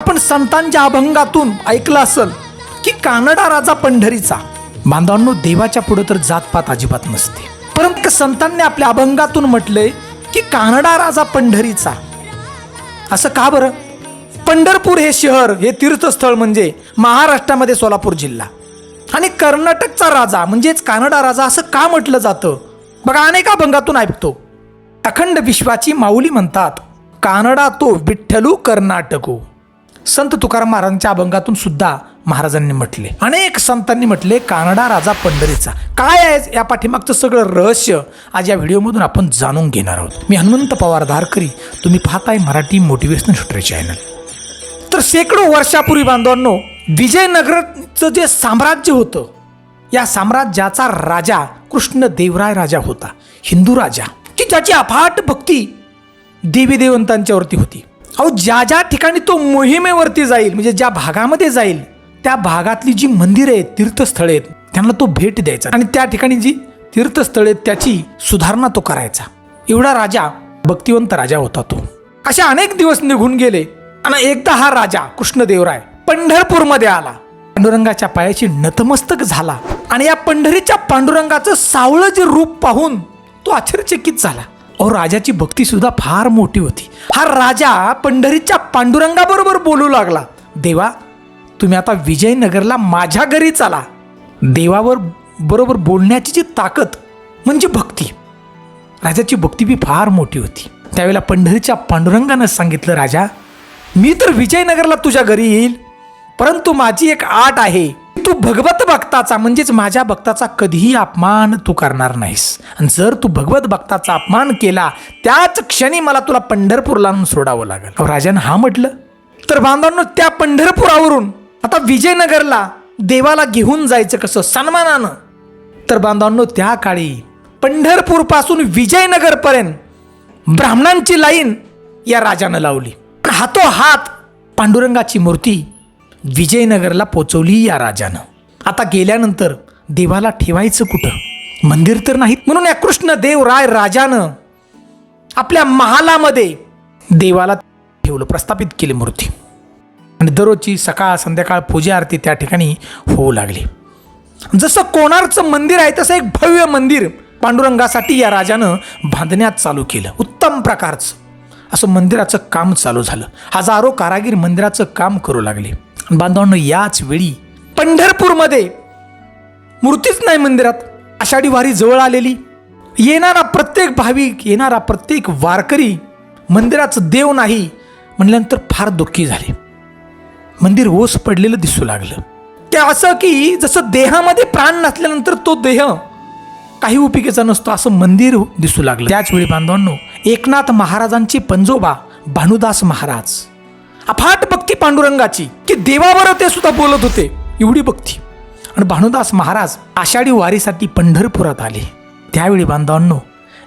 आपण संतांच्या अभंगातून ऐकलं असेल की कानडा राजा पंढरीचा. बांधवांनो देवाच्या पुढे तर जातपात अजिबात नसते. परंतु संतांनी आपल्या अभंगातून म्हटलंय की कानडा राजा पंढरीचा. असं का बरं? पंढरपूर हे शहर हे तीर्थस्थळ म्हणजे महाराष्ट्रामध्ये सोलापूर जिल्हा. आणि कर्नाटकचा राजा म्हणजेच कानडा राजा असं का म्हटलं जातं? बघा अनेक अभंगातून ऐकतो. अखंड विश्वाची माऊली म्हणतात कानडा तो विठ्ठलू कर्नाटकू. संत तुकाराम महाराजांच्या अभंगातून सुद्धा महाराजांनी म्हटले. अनेक संतांनी म्हटले कानडा राजा पंढरीचा. काय आहे या पाठीमागचं सगळं रहस्य? आज या व्हिडिओमधून आपण जाणून घेणार आहोत. मी हनुमंत पवार धारकरी तुम्ही पाहताय मराठी मोटिवेशनल शूटर चॅनल. तर शेकडो वर्षापूर्वी बांधवांनो विजयनगरचं जे साम्राज्य होतं या साम्राज्याचा राजा कृष्णदेवराय राजा होता हिंदू राजा की ज्याची अफाट भक्ती देवी देवंतांच्यावरती होती. अहो ज्या ज्या ठिकाणी तो मोहिमेवरती जाईल म्हणजे ज्या भागामध्ये जाईल त्या भागातली जी मंदिरं आहेत तीर्थस्थळे आहेत त्यांना तो भेट द्यायचा. आणि त्या ठिकाणी जी तीर्थस्थळे आहेत त्याची सुधारणा तो करायचा. एवढा राजा भक्तिवंत राजा होता तो. असे अनेक दिवस निघून गेले आणि एकदा हा राजा कृष्णदेवराय पंढरपूरमध्ये आला. पांडुरंगाच्या पायाशी नतमस्तक झाला. आणि या पंढरीच्या पांडुरंगाचं सावळं जे रूप पाहून तो आश्चर्यचकित झाला. अहो राजाची भक्ती सुद्धा फार मोठी होती. हा राजा पंढरीच्या पांडुरंगाबरोबर बोलू लागला. देवा तुम्ही आता विजयनगरला माझ्या घरी चाला. देवावर बरोबर बोलण्याची जी ताकद म्हणजे भक्ती. राजाची भक्ती बी फार मोठी होती. त्यावेळेला पंढरीच्या पांडुरंगानं सांगितलं राजा मी तर विजयनगरला तुझ्या घरी येईल परंतु माझी एक आट आहे. तू भगवत भक्ताचा म्हणजेच माझ्या भक्ताचा कधीही अपमान तू करणार नाहीस. आणि जर तू भगवत भक्ताचा अपमान केला त्याच क्षणी मला तुला पंढरपूरला सोडावं लागेल. राजानं हा म्हटलं. तर बांधवांनो त्या पंढरपुरावरून आता विजयनगरला देवाला घेऊन जायचं कसं? सन्मानानं. तर बांधवांनो त्या काळी पंढरपूरपासून विजयनगरपर्यंत ब्राह्मणांची लाईन या राजानं लावली. हातोहात पांडुरंगाची मूर्ती विजयनगरला पोचवली या राजानं. आता गेल्यानंतर देवाला ठेवायचं कुठं? मंदिर तर नाहीत म्हणून या कृष्णदेव राय राजानं आपल्या महालामध्ये देवाला ठेवलं प्रस्थापित केली मूर्ती. आणि दररोजची सकाळ संध्याकाळ पूजा आरती त्या ठिकाणी होऊ लागली. जसं कोणारचं मंदिर आहे तसं एक भव्य मंदिर पांडुरंगासाठी या राजानं बांधण्यात चालू केलं. उत्तम प्रकारचं. असं मंदिराचं काम चालू झालं. हजारो कारागीर मंदिराचं काम करू लागले. बांधवांनो याच वेळी पंढरपूरमध्ये मूर्तीच नाही मंदिरात. आषाढी वारी जवळ आलेली. येणारा प्रत्येक भाविक येणारा प्रत्येक वारकरी मंदिराचं देव नाही म्हणल्यानंतर फार दुःखी झाले. मंदिर ओस पडलेलं दिसू लागलं. ते असं की जसं देहामध्ये प्राण नसल्यानंतर तो देह काही उपयोगीचा नसतो असं मंदिर दिसू लागलं. त्याचवेळी बांधवांनो एकनाथ महाराजांचे पंजोबा भानुदास महाराज. अफाट पांडुरंगाची की देवावर ते सुद्धा बोलत होते. एवढी भक्ती. आणि भानुदास महाराज आषाढी वारीसाठी पंढरपुरात आले. त्यावेळी बांधवांनो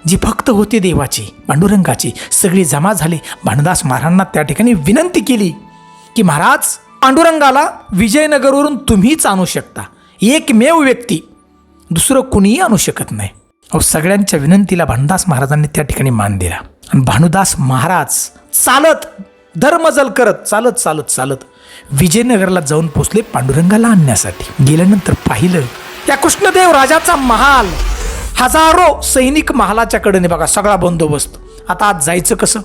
जी भक्त होते देवाची पांडुरंगाची सगळी जमा झाली. भानुदास महाराजांना त्या ठिकाणी विनंती केली की महाराज पांडुरंगाला विजयनगरवरून तुम्हीच आणू शकता. एकमेव व्यक्ती. दुसरं कुणीही आणू शकत नाही. अहो सगळ्यांच्या विनंतीला भानुदास महाराजांनी त्या ठिकाणी मान दिला. आणि भानुदास महाराज चालत धर्मजल करत चालत चालत चालत विजयनगरला जाऊन पोचले पांडुरंगाला आणण्यासाठी. गेल्यानंतर पाहिलं त्या कृष्णदेव राजाचा महाल. हजारो सैनिक महालाच्या कडेने बघा सगळा बंदोबस्त. आता आज जायचं कसं?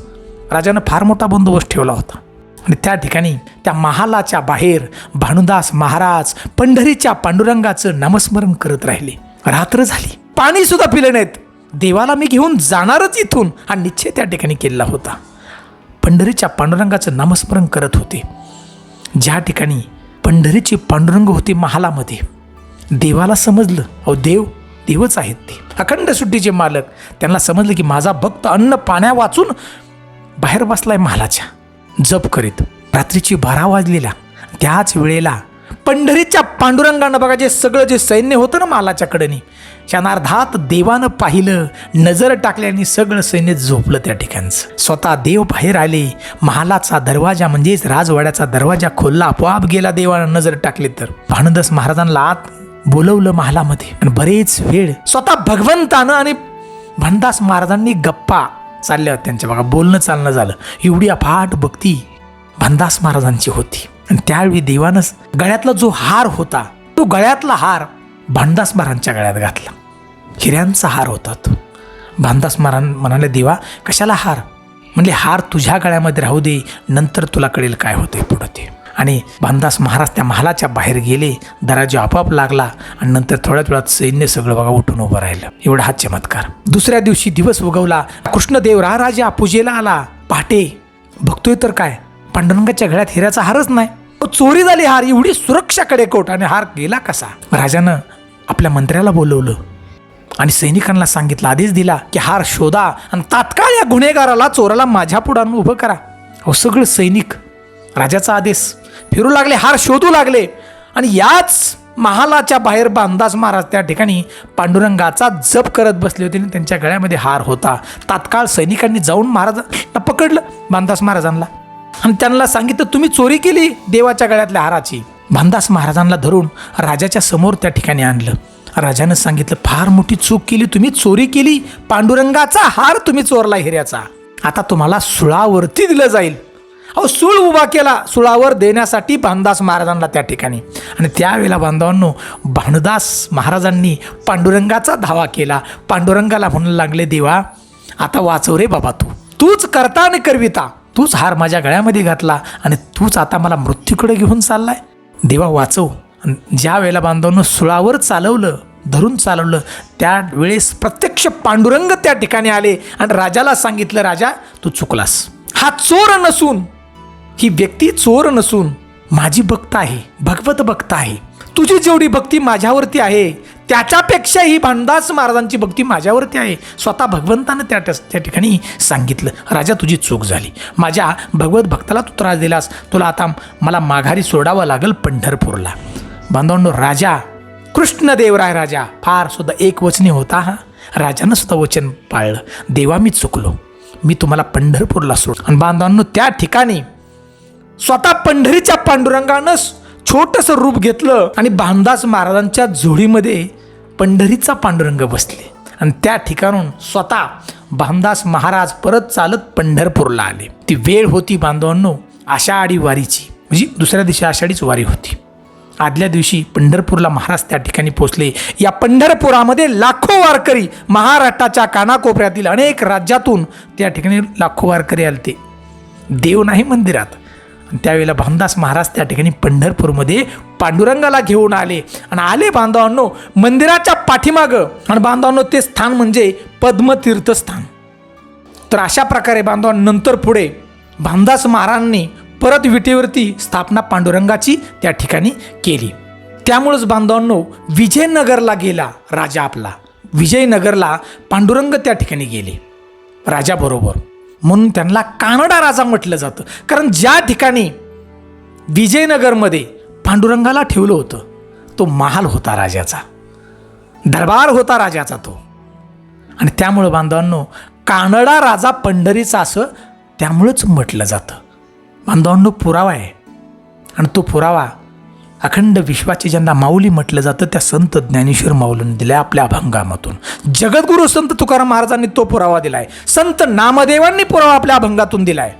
राजानं फार मोठा बंदोबस्त ठेवला होता. आणि त्या ठिकाणी त्या महालाच्या बाहेर भानुदास महाराज पंढरीच्या पांडुरंगाचं नामस्मरण करत राहिले. रात्र झाली. पाणी सुद्धा पिले नाहीत. देवाला मी घेऊन जाणारच इथून. हा निश्चय त्या ठिकाणी केलेला होता. पंढरीच्या पांडुरंगाचं नामस्मरण करत होते. ज्या ठिकाणी पंढरीचे पांडुरंग होते महालामध्ये देवाला समजलं अहो देव देवच आहेत ते. अखंड सुट्टीचे मालक त्यांना समजलं की माझा भक्त अन्न पाण्या वाचून बाहेर बसलाय महालाच्या. जप करीत रात्रीची बारा वाजलेला त्याच वेळेला पंढरीच्या पांडुरंगानं बघा जे सगळं जे सैन्य होतं ना मालाच्याकडनी क्षणार्धात देवानं पाहिलं नजर टाकल्याने सगळं सैन्य झोपलं त्या ठिकाणचं. स्वतः देव बाहेर आले महालाचा दरवाजा म्हणजेच राजवाड्याचा दरवाजा खोलला आपोआप गेला देवानं नजर टाकली तर. भानुदास महाराजांना आत बोलवलं महालामध्ये आणि बरेच वेळ स्वतः भगवंतानं आणि भानदास महाराजांनी गप्पा चालल्या होत्या त्यांच्या. बघा बोलणं चालणं झालं. एवढी अफाट भक्ती भंदास महाराजांची होती. आणि त्यावेळी देवानं गळ्यातला जो हार होता तो गळ्यातला हार भांडास महाराजांच्या गळ्यात घातला. हिऱ्यांचा हार होता तो. भांदास महाराज म्हणाले देवा कशाला हार? म्हणजे हार तुझ्या गळ्यामध्ये राहू दे नंतर तुला कळेल काय होते पुढं ते. आणि भानदास महाराज त्या महालाच्या बाहेर गेले दराजी आपोआप लागला आणि नंतर थोड्याच वेळात सैन्य सगळं बघा उठून उभं राहिलं. एवढा हा चमत्कार. दुसऱ्या दिवशी दिवस उगवला. कृष्णदेव राजा पूजेला आला. पहाटे बघतोय तर काय? पांडुरंगाच्या गळ्यात हिऱ्याचा हारच नाही. चोरी झाली हार एवढी सुरक्षाकडे कोट. आणि हार गेला कसा? राजानं आपल्या मंत्र्याला बोलवलं. आणि सैनिकांना सांगितलं आदेश दिला की हार शोधा आणि तात्काळ या गुन्हेगाराला चोराला माझ्या पुढानं उभं करा. अहो सगळं सैनिक राजाचा आदेश. फिरू लागले हार शोधू लागले. आणि याच महालाच्या बाहेर बांधास महाराज त्या ठिकाणी पांडुरंगाचा जप करत बसले होते आणि त्यांच्या गळ्यामध्ये हार होता. तात्काळ सैनिकांनी जाऊन महाराजांना पकडलं बांधास महाराजांना. आणि त्यांना सांगितलं तुम्ही चोरी केली देवाच्या गळ्यातल्या हाराची. भानदास महाराजांना धरून राजाच्या समोर त्या ठिकाणी आणलं. राजानं सांगितलं फार मोठी चूक केली तुम्ही चोरी केली. पांडुरंगाचा हार तुम्ही चोरला हिऱ्याचा. आता तुम्हाला सुळावरती दिलं जाईल. अहो सूळ उभा केला सुळावर देण्यासाठी भानदास महाराजांना त्या ठिकाणी. आणि त्यावेळेला बांधवांनो भानदास महाराजांनी पांडुरंगाचा धावा केला. पांडुरंगाला म्हणू लागले देवा आता वाचव रे बाबा तू. तूच करता आणि करविता. तूच हार माझ्या गळ्यामध्ये घातला आणि तूच आता मला मृत्यूकडे घेऊन चाललाय. देवा वाचव. ज्या वेळेला बांधवनं सुळावर चालवलं धरून चालवलं त्यावेळेस प्रत्यक्ष पांडुरंग त्या ठिकाणी आले आणि राजाला सांगितलं राजा तू चुकलास. हा चोर नसून ही व्यक्ती चोर नसून माझी भक्त आहे भगवत भक्त आहे. तुझी जेवढी भक्ती माझ्यावरती आहे त्याच्यापेक्षा ही भांडास महाराजांची भक्ती माझ्यावरती आहे स्वतः भगवंतानं त्या त्या ठिकाणी सांगितलं राजा तुझी चूक झाली. माझ्या भगवत भक्ताला तू त्रास दिलास. तुला आता मला माघारी सोडावं लागेल पंढरपूरला. बांधवांनो राजा कृष्णदेवराय राजा फार सुद्धा एक वचनी होता हा. राजानं सुद्धा वचन पाळलं. देवा मी चुकलो. मी तुम्हाला पंढरपूरला सोड आणि बांधवांनो त्या ठिकाणी स्वतः पंढरीच्या पांडुरंगानं छोटंसं रूप घेतलं आणि भामदास महाराजांच्या जोडीमध्ये पंढरीचा पांडुरंग बसले. आणि त्या ठिकाणून स्वतः भामदास महाराज परत चालत पंढरपूरला आले. ती वेळ होती बांधवांनो आषाढी वारीची. म्हणजे दुसऱ्या दिवशी आषाढीच वारी होती. आदल्या दिवशी पंढरपूरला महाराज त्या ठिकाणी पोहोचले. या पंढरपुरामध्ये लाखो वारकरी महाराष्ट्राच्या कानाकोपऱ्यातील अनेक राज्यातून त्या ठिकाणी लाखो वारकरी आले देव नाही मंदिरात. आणि त्यावेळेला भामदास महाराज त्या ठिकाणी पंढरपूरमध्ये पांडुरंगाला घेऊन आले. आणि आले बांधवांनो मंदिराच्या पाठीमागं. आणि बांधवांनो ते स्थान म्हणजे पद्मतीर्थ स्थान. तर अशा प्रकारे बांधवांनंतर पुढे भामदास महाराजांनी परत विटेवरती स्थापना पांडुरंगाची त्या ठिकाणी केली. त्यामुळंच बांधवांनो विजयनगरला गेला राजा आपला. विजयनगरला पांडुरंग त्या ठिकाणी गेले. राजाबरोबर. म्हणून त्यांना कानडा राजा म्हटलं जातं. कारण ज्या ठिकाणी विजयनगरमध्ये पांडुरंगाला ठेवलं होतं तो महाल होता राजाचा. दरबार होता राजाचा तो. आणि त्यामुळं बांधवांनो कानडा राजा पंढरीचा असं त्यामुळंच म्हटलं जातं. बांधवांनो पुरावा आहे. आणि तो पुरावा अखंड विश्वाची ज्यांना माऊली म्हटलं जातं त्या संत ज्ञानेश्वर माऊलीने दिल्या आपल्या अभंगामधून. जगद्गुरु संत तुकाराम महाराजांनी तो पुरावा दिलाय. संत नामदेवांनी पुरावा आपल्या अभंगातून दिलाय.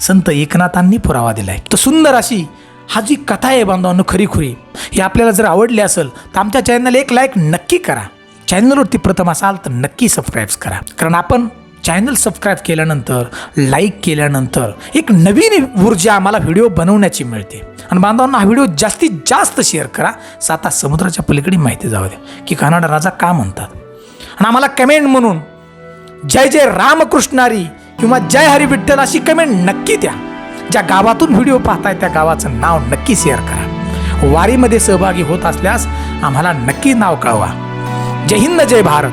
संत एकनाथांनी पुरावा दिलाय. तर सुंदर अशी हा जी कथा आहे बांधवांनो खरी खुरी ही आपल्याला जर आवडली असेल तर आमच्या चॅनल एक लाईक नक्की करा. चॅनलवरती प्रथम असाल तर नक्की सबस्क्राईब करा. कारण आपण चॅनल सबस्क्राईब केल्यानंतर लाईक केल्यानंतर एक नवीन ऊर्जा आम्हाला व्हिडिओ बनवण्याची मिळते. आणि बांधवांना हा व्हिडिओ जास्तीत जास्त शेअर करा. साता समुद्राच्या पलीकडे माहिती जाऊ द्या. की कानाडा राजा का म्हणतात? आणि आम्हाला कमेंट म्हणून जय जय रामकृष्णारी किंवा जय हरी विठ्ठल अशी कमेंट नक्की द्या. ज्या गावातून व्हिडिओ पाहताय त्या गावाचं नाव नक्की शेअर करा. वारीमध्ये सहभागी होत असल्यास आम्हाला नक्की नाव कळवा. जय हिंद जय भारत.